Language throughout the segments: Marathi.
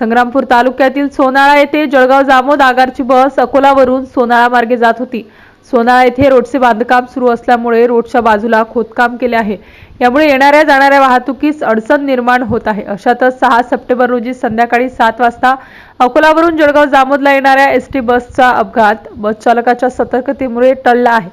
संग्रामपूर तालुक्यातील सोनाळा येथे जळगाव जामोद आगारची बस अकोलावरून सोनाळा मार्गे जात होती. सोनाळा येथे रोडचे बांधकाम सुरू असल्यामुळे रोडच्या बाजूला खोदकाम केले आहे. यामुळे येणाऱ्या जाणाऱ्या वाहतुकीस अडचण निर्माण होत आहे. अशातच सहा सप्टेंबर रोजी संध्याकाळी सात वाजता अकोलावरून जळगाव जामोदला येणाऱ्या एस टी बसचा अपघात. बस चालकाच्या सतर्कतेमुळे टळला आहे.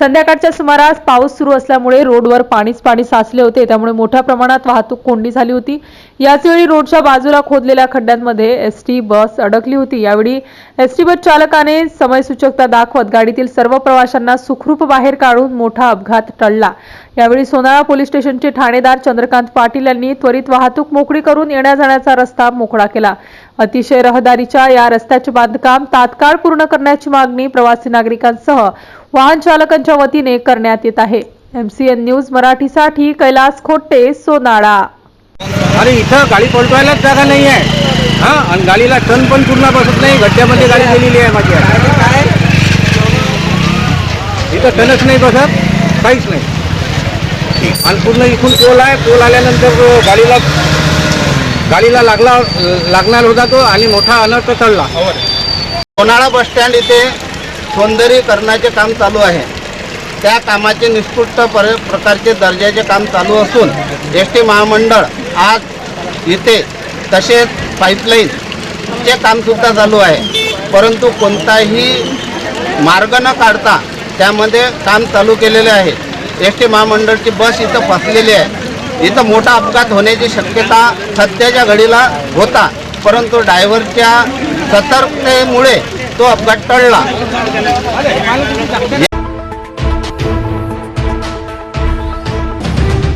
संध्याकाळच्या सुमारास पाऊस सुरू असल्यामुळे रोडवर पाणीच पाणी साचले होते. त्यामुळे मोठ्या प्रमाणात वाहतूक कोंडी झाली होती. याचवेळी रोडच्या बाजूला खोदलेल्या खड्ड्यांमध्ये एस टी बस अडकली होती. यावेळी एस टी बस चालकाने समयसूचकता दाखवत गाडीतील सर्व प्रवाशांना सुखरूप बाहेर काढून मोठा अपघात टळला. यावेळी सोनाळा पोलीस स्टेशनचे ठाणेदार चंद्रकांत पाटील यांनी त्वरित वाहतूक मोकळी करून येण्या जाण्याचा रस्ता मोकळा केला. अतिशय रहदारीच्या या रस्त्याचे बांधकाम तात्काळ पूर्ण करण्याची मागणी प्रवासी नागरिकांसह वाहन चालकांच्या वतीने करण्यात येत आहे. एमसीएन न्यूज मराठीसाठी कैलास खोटे सोनाळा. अरे इथं गाडी पलटवायलाच जागा नाही आहे हा आणि गाडीला टन पण पूर्ण बसत नाही गड्ड्यामध्ये गाडी गेलेली आहे माझी. इथं टनच नाही बसत काहीच नाही. आणि पूर्ण इथून पोल आहे. पोल आल्यानंतर गाडीला गाडीला लागला लागणार होता तो आणि मोठा अनर्थ चढला लोणाळा बसस्टँड इथे सौंदर्यीकरणाचे काम चालू आहे. त्या कामाचे निष्कृष्ट पर प्रकारचे दर्जाचे काम चालू असून एस टी महामंडळ आज इथे तसेच पाईपलाईनचे कामसुद्धा चालू आहे. परंतु कोणताही मार्ग न काढता त्यामध्ये काम चालू केलेले आहे. एस टी महामंडळची बस इथं फसलेली आहे. इथं मोठा अपघात होण्याची शक्यता सत्याच्या घडीला होता. परंतु ड्रायव्हरच्या सतर्कतेमुळे तो अपघात टळला.